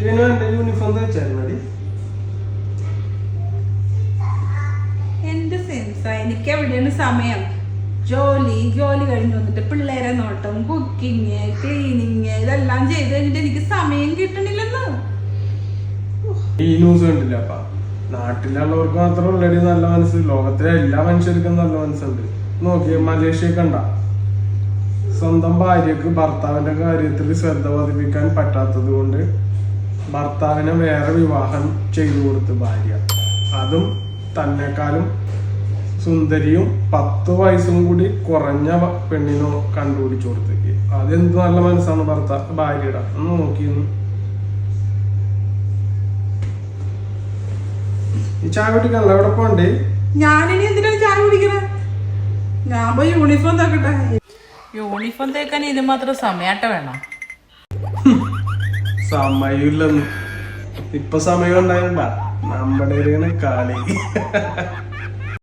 പിറ്റേനും എന്റെ യൂണിഫോം തയ്ച്ചായിരുന്നു മതി എന്റെ സെൻസ എനിക്ക് എവിടെയാണ് സമയം? ജോലി ജോലി കഴിഞ്ഞ് വന്നിട്ട് പിള്ളേരെ നോട്ടം കുക്കിങ് ക്ലീനിങ് ഇതെല്ലാം ചെയ്ത് കഴിഞ്ഞിട്ട് എനിക്ക് സമയം കിട്ടണില്ലെന്ന്. ഈ ന്യൂസ് കണ്ടില്ല അപ്പ? നാട്ടിലുള്ളവർക്ക് മാത്രമേ ഓൾറെഡി നല്ല മനസ്സ് ലോകത്തിലെ എല്ലാ മനുഷ്യർക്കും നല്ല മനസ്സുണ്ട്. നോക്കിയ മലേഷ്യ കണ്ട. സ്വന്തം ഭാര്യക്ക് ഭർത്താവിന്റെ കാര്യത്തിൽ ശ്രദ്ധ പതിപ്പിക്കാൻ പറ്റാത്തത് കൊണ്ട് ഭർത്താവിനെ വേറെ വിവാഹം ചെയ്തു കൊടുത്ത് ഭാര്യ. അതും തന്നെക്കാളും സുന്ദരിയും പത്ത് വയസ്സും കൂടി കുറഞ്ഞ പെണ്ണിനോ കണ്ടുപിടിച്ചു കൊടുത്തേക്ക്. അതെന്ത് നല്ല മനസ്സാണ് ഭർത്താവ് ഭാര്യയുടെ. ഒന്ന് നോക്കിയിരുന്നു ഈ ചായ കുടിക്കാനല്ല എവിടെ പോണ്ടേ ഞാനിനി എന്തിനാ ചായ കുടിക്കണേ? ഞാൻ പോയി യൂണിഫോം തേക്കട്ടെ. യൂണിഫോം തേക്കാൻ ഇത് മാത്രം സമയാട്ട വേണം. സമയമില്ലെന്ന്. ഇപ്പൊ സമയം ഉണ്ടായിരുന്ന നമ്മുടെ കളി.